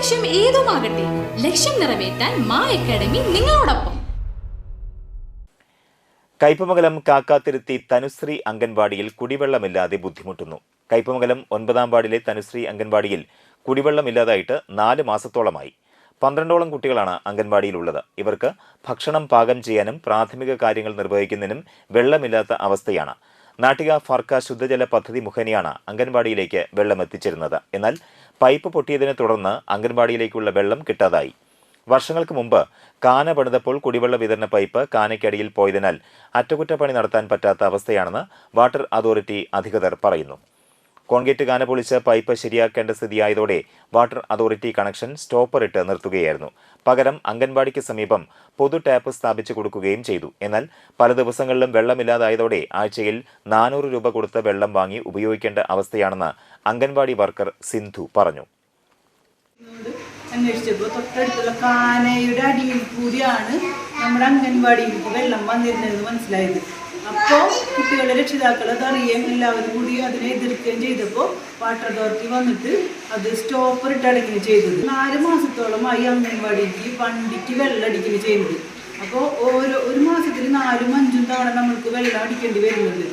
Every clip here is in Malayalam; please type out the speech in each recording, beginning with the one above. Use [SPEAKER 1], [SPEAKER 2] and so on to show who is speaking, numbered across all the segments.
[SPEAKER 1] ലക്ഷ്യം ഏതുമാകട്ടെ ലക്ഷ്യം നിറവേറ്റാൻ മാ അക്കാഡമി നിങ്ങളോടൊപ്പം.
[SPEAKER 2] കയ്പമംഗലം കാക്കാത്തിരുത്തി തനുശ്രീ അംഗൻവാടിയിൽ കുടിവെള്ളമില്ലാതെ ബുദ്ധിമുട്ടുന്നു. കയ്പമംഗലം ഒൻപതാം വാർഡിലെ തനുശ്രീ അംഗൻവാടിയിൽ കുടിവെള്ളമില്ലാതായിട്ട് നാല് മാസത്തോളമായി. പന്ത്രണ്ടോളം കുട്ടികളാണ് അംഗൻവാടിയിലുള്ളത്. ഇവർക്ക് ഭക്ഷണം പാകം ചെയ്യാനും പ്രാഥമിക കാര്യങ്ങൾ നിർവഹിക്കുന്നതിനും വെള്ളമില്ലാത്ത അവസ്ഥയാണ്. നാട്ടിക ഫർക്ക ശുദ്ധജല പദ്ധതി മുഖേനയാണ് അംഗൻവാടിയിലേക്ക് വെള്ളം എത്തിച്ചിരുന്നത് എന്നാൽ പൈപ്പ് പൊട്ടിയതിനെ തുടർന്ന് അംഗൻവാടിയിലേക്കുള്ള വെള്ളം കിട്ടാതായി. വർഷങ്ങൾക്ക് മുമ്പ് കാന പണിതപ്പോൾ കുടിവെള്ള വിതരണ പൈപ്പ് കാനയ്ക്കടിയിൽ പോയതിനാൽ അറ്റകുറ്റപ്പണി നടത്താൻ പറ്റാത്ത അവസ്ഥയാണെന്ന് വാട്ടർ അതോറിറ്റി അധികൃതർ പറയുന്നു. കോൺക്രീറ്റ് കാന പൊളിച്ച് പൈപ്പ് ശരിയാക്കേണ്ട സ്ഥിതിയായതോടെ വാട്ടർ അതോറിറ്റി കണക്ഷൻ സ്റ്റോപ്പർ ഇട്ട് നിർത്തുകയായിരുന്നു. പകരം അംഗൻവാടിക്ക് സമീപം പൊതു ടാപ്പ് സ്ഥാപിച്ചു കൊടുക്കുകയും ചെയ്തു. എന്നാൽ പല ദിവസങ്ങളിലും വെള്ളമില്ലാതായതോടെ ആഴ്ചയിൽ നാനൂറ് രൂപ കൊടുത്ത് വെള്ളം വാങ്ങി ഉപയോഗിക്കേണ്ട അവസ്ഥയാണെന്ന് അംഗൻവാടി വർക്കർ സിന്ധു പറഞ്ഞു.
[SPEAKER 3] അന്വേഷിച്ചപ്പോൾ തൊട്ടടുത്തുള്ള കാനയുടെ അടിയിൽ കൂടിയാണ് നമ്മുടെ അംഗൻവാടിയിലേക്ക് വെള്ളം വന്നിരുന്നത് മനസ്സിലായത്. അപ്പോൾ കുട്ടികളുടെ രക്ഷിതാക്കൾ അത് അറിയുകയും എല്ലാവരും കൂടി അതിനെ എതിർക്കുകയും ചെയ്തപ്പോൾ വാട്ടർ അതോറിറ്റി വന്നിട്ട് അത് സ്റ്റോപ്പർ ഇട്ട് ചെയ്തത്. നാല് മാസത്തോളമായി അംഗൻവാടിക്ക് വണ്ടിക്ക് വെള്ളം അടിക്കുകയും ചെയ്യുന്നത്. അപ്പോൾ ഓരോ ഒരു മാസത്തിൽ നാലും അഞ്ചും തവണ നമ്മൾക്ക് വെള്ളം അടിക്കേണ്ടി വരുന്നത്.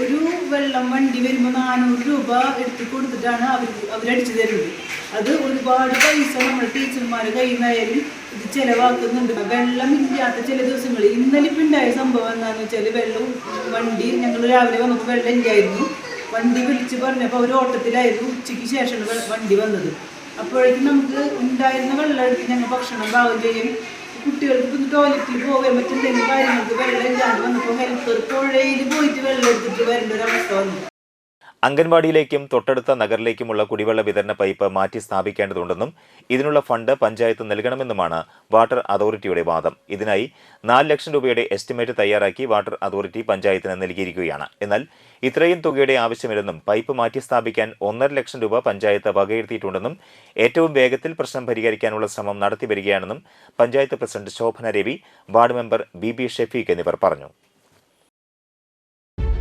[SPEAKER 3] ഒരു വെള്ളം വണ്ടി വരുമ്പോൾ നാനൂറ് രൂപ എടുത്ത് കൊടുത്തിട്ടാണ് അവർ അവരടിച്ചു തരുന്നത്. അത് ഒരുപാട് പൈസ നമ്മുടെ ടീച്ചർമാര് കയ്യിൽ നിന്നായാലും ഇത് ചിലവാക്കുന്നുണ്ട്. വെള്ളം ഇല്ലാത്ത ചില ദിവസങ്ങളിൽ ഇന്നലെ ഇപ്പം ഉണ്ടായ സംഭവം എന്താണെന്ന് വെച്ചാൽ വെള്ളം വണ്ടി ഞങ്ങൾ രാവിലെ വന്നപ്പോൾ വെള്ളം ഇല്ലായിരുന്നു. വണ്ടി വിളിച്ച് പറഞ്ഞപ്പോൾ അവർ ഓട്ടത്തിലായിരുന്നു ഉച്ചയ്ക്ക് ശേഷമാണ് വണ്ടി വന്നത്. അപ്പോഴേക്കും നമുക്ക് ഉണ്ടായിരുന്ന വെള്ളം എടുത്ത് ഞങ്ങൾ ഭക്ഷണം പാകം ചെയ്യും. കുട്ടികൾക്ക് ഇപ്പം ടോയ്ലറ്റിൽ പോകാൻ പറ്റുന്ന കാര്യങ്ങൾക്ക് വെള്ളം ഇല്ലാണ്ട് വന്നപ്പോൾ ഹെൽപ്പർ പുഴയിൽ പോയിട്ട് വെള്ളം എടുത്തിട്ട് വരേണ്ട ഒരു അവസ്ഥ വന്നു.
[SPEAKER 2] അംഗൻവാടിയിലേക്കും തൊട്ടടുത്ത നഗറിലേക്കുമുള്ള കുടിവെള്ള വിതരണ പൈപ്പ് മാറ്റി സ്ഥാപിക്കേണ്ടതുണ്ടെന്നും ഇതിനുള്ള ഫണ്ട് പഞ്ചായത്ത് നൽകണമെന്നുമാണ് വാട്ടർ അതോറിറ്റിയുടെ വാദം. ഇതിനായി നാല് ലക്ഷം രൂപയുടെ എസ്റ്റിമേറ്റ് തയ്യാറാക്കി വാട്ടർ അതോറിറ്റി പഞ്ചായത്തിന് നൽകിയിരിക്കുകയാണ്. എന്നാൽ ഇത്രയും തുകയുടെ ആവശ്യമില്ലെന്നും പൈപ്പ് മാറ്റി സ്ഥാപിക്കാൻ ഒന്നര ലക്ഷം രൂപ പഞ്ചായത്ത് വകയിരുത്തിയിട്ടുണ്ടെന്നും ഏറ്റവും വേഗത്തിൽ പ്രശ്നം പരിഹരിക്കാനുള്ള ശ്രമം നടത്തിവരികയാണെന്നും panchayat president Shobhana Ravi ward member B B Shefeeq എന്നിവർ പറഞ്ഞു.